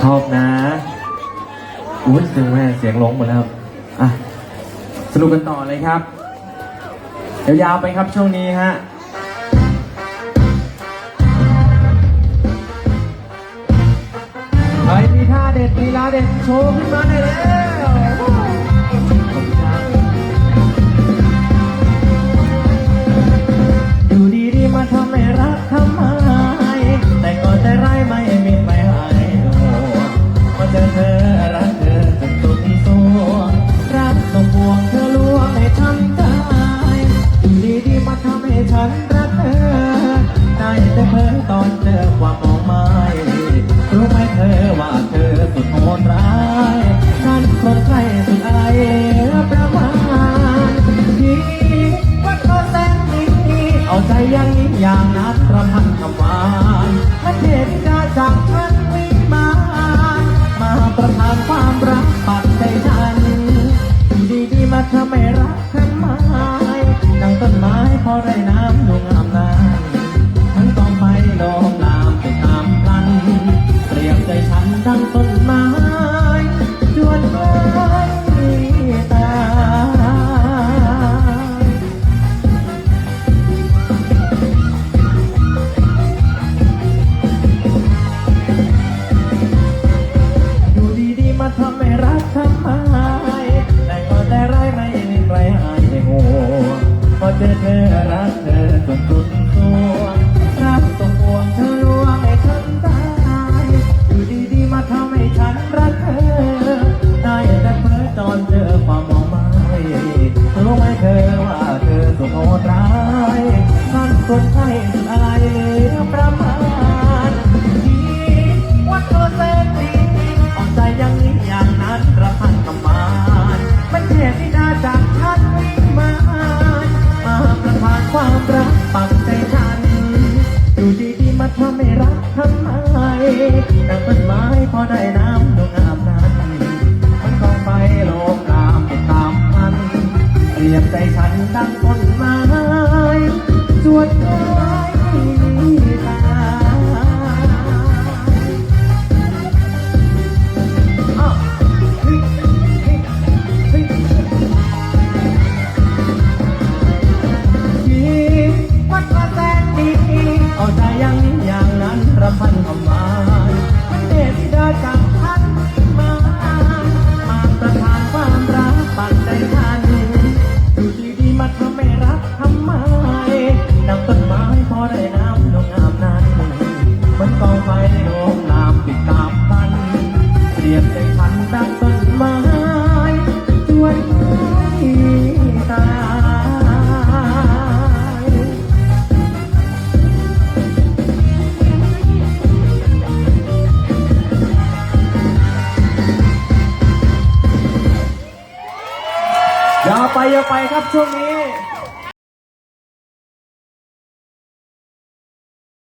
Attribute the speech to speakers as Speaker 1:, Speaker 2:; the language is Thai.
Speaker 1: ชอบนะอุ้ยเสียงแม่เสียงร้องหมดแล้วครับอะสนุกกันต่อเลยครับเดี๋ยวยาวไปครับช่วงนี้ฮะใครมีท่าเด็ดมีลาเด็ดโชว์ขึ้นมาได้แล้ว ตอนเจอความมองไม่รู้ไหมเธอว่าเธอสุดโหดร้ายฉันคนใกล้สุดไรเอประมาณดีว่าเธอแสนดีเอาใจยังนี้อย่างนัดประพันธ์คำว่า กับต้นไม้พอได้น้ำดวงอาบนั้นมันกองไฟโลกลามติดตามพันเปรียบใจฉันดังต้นไม้สวนไม้ียบใจพันดังต้นไม้ชวนตาอย่าไปอย่าไปครับช่วงนี้